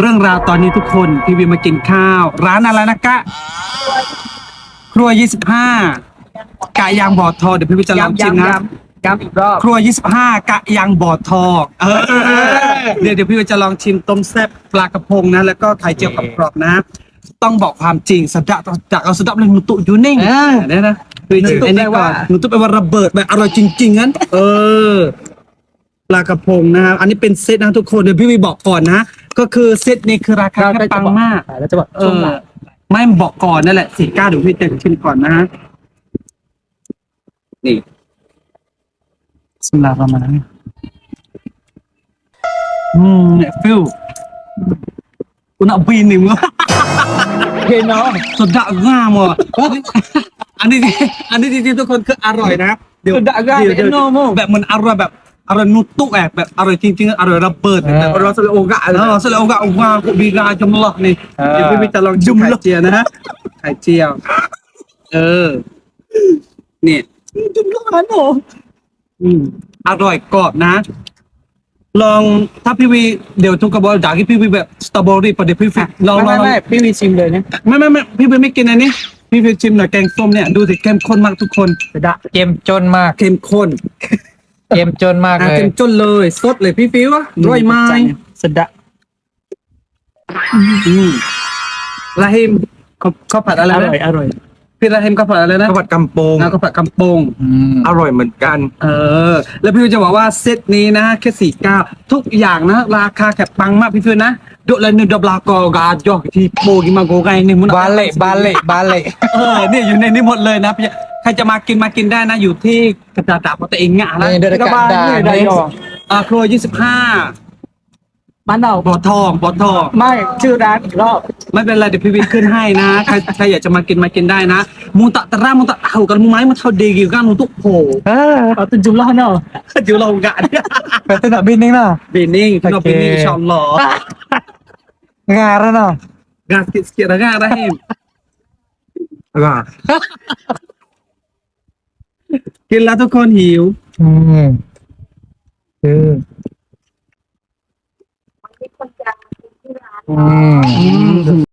เรื่องราวตอนนี้ทุกคนพี่วีมากินข้าว ร้านอะไรนะกะ ครัว 25 กะยางบ่อทองเดี๋ยวพี่วีจะลองชิมนะย้ำอีกรอบครัว 25 กะยางบ่อทองเออเออเออเดี๋ยวเดี๋ยวพี่วีจะลองชิมต้มแซ่บปลากระพงนะ แล้วก็ไข่เจียวกับกรอบๆนะ ต้องบอกความจริงสะดะจากเอาสะดะเลยหนูตุอยู่นิ่งเออเนี่ยนะคือจริงไอ้นี่ก่อนหนูตุแปลว่าระเบิดแบบอร่อยจริงๆงั้นเออปลากระพงนะครับ อันนี้เป็นเซตนะทุกคน เดี๋ยวพี่วีบอกก่อนนะ ก็คือเซตนี้คือราคาแค่ปังมาก แล้วจะบอกเออไม่บอกก่อนนั่นแหละสี่เก้าเดี๋ยวพี่เต็มชิมก่อนนะฮะนี่สำหรับประมาณนี้อืมเนี่ยฟิลกูน่าบีนหนึ่งวะเพนองสุดดะง่ามอะอันนี้อันนี้จริงๆทุกคนคืออร่อยนะเดี๋ยวสุดะง่ามเดี๋ยวเป็นเดี๋ยวโนโมแบบมันอร่อยแบบ อร่อยนุตุกแอบแบบอร่อยจริงๆอร่อยระเบิดแบบเราสละโอกะเออสแล้วก็เอาวางกูบีกาจมลอกนี่เออเดี๋ยวพี่วิจะลองจุ่มไข่เจียวนะฮะไข่เจียว เออ เนี่ยจุ่มร้อนโอ้อืมอร่อยกรอบนะ ลองถ้าพี่วีเดี๋ยวทุกกระบอกจากที่พี่วีแบบสตรอเบอรี่ประเดี๋ยวพี่วีลองลไม่องไม่พี่วีชิมเลยนะไม่ไม่ไม่พี่วีไม่กินอันนี้พี่วีชิมหน่อยแกงส้มเนี่ยดูสิเข้มข้นมากทุกคนจะดะเกมจนมากเข้มข้น เกมจนมากอะเลยเข้มจนเลยสดเลยพี่ฟิวอะร้อยไม้สดะอืมลาฮิมเขาเขาผัดอะไรอนะร่อยอร่อยพี่ลาฮิมเขาผัดอะไรนะข้าวผัดกำปงแล้วก็ผัดกำปง อืม อร่อยเหมือนกัน เออ แล้วพี่ฟิวจะบอกว่าเซตนี้นะแค่สี่เก้าทุกอย่างนะ ราคาแค่ปังมากพี่ฟิวนะดุละหนึ่งดอบลากอกาจอกที่โปกิมาโกไกหนึ่งมุน บาเล่บาเล่บาเล่เออเนี่ยอยู่ในนี้หมดเลยนะพี่ ใครจะมากินมากินได้นะ อยู่ที่กระดาษดาบตัวเองงะนะในเดือนกันดาได้อ่าครัวยี่สิบห้าบ้านเราบ่อทองบ่อทอง ไม่ชื่อร้านอีกรอบ ไม่เป็นไรเดี๋ยวพี่วินขึ้นให้นะใครใครอยากจะมากินมากินได้นะมูตะตะรามูตะเอากันมูไม้มาเท่าดีกิวกันมูตุกโผเออ เอาตุนจุ่มร้อนเนาะเดี๋ยวเรากะเนี่ยเป็นตะบินนี่เนาะบินนิ่งพี่น้องโอเคบินนิ่งชอบหล่องานแล้วเนาะ กินแล้วทุกคนหิว อืมคือมีคนจะากินที่ร้าน อืม